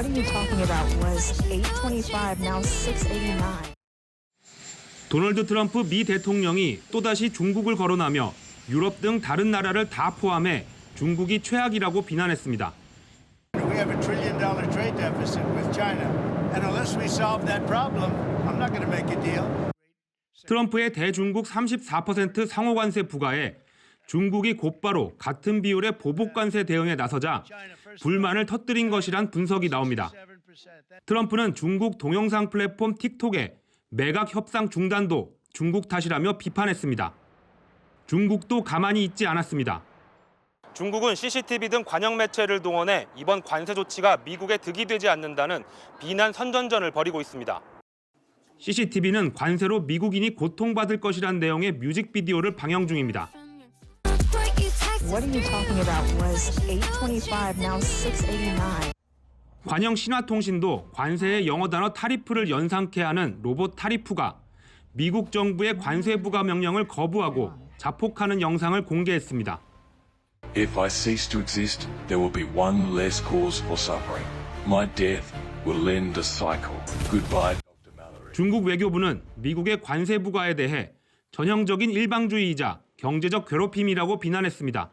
What are you talking about? Was 825 now 689? 도널드 트럼프 미 대통령이 또다시 중국을 거론하며 유럽 등 다른 나라를 다 포함해 중국이 최악이라고 비난했습니다. We have a trillion dollar trade deficit with China. And unless we solve that problem, I'm not going to make a deal. 트럼프의 대중국 34% 상호 관세 부과에 중국이 곧바로 같은 비율의 보복 관세 대응에 나서자 불만을 터뜨린 것이란 분석이 나옵니다. 7%. 트럼프는 중국 동영상 플랫폼 틱톡의 매각 협상 중단도 중국 탓이라며 비판했습니다. 중국도 가만히 있지 않았습니다. 중국은 CCTV 등 관영 매체를 동원해 이번 관세 조치가 미국에 득이 되지 않는다는 비난 선전전을 벌이고 있습니다. CCTV는 관세로 미국인이 고통받을 것이란 내용의 뮤직비디오를 방영 중입니다. What are you talking about? Was 825 now 689? 관영 신화통신도 관세의 영어 단어 타리프를 연상케 하는 로봇 타리프가 미국 정부의 관세 부과 명령을 거부하고 자폭하는 영상을 공개했습니다. If I cease to exist, there will be one less cause for suffering. My death will end a cycle. Goodbye, Dr. Mallory. 중국 외교부는 미국의 관세 부과에 대해 전형적인 일방주의이자 경제적 괴롭힘이라고 비난했습니다.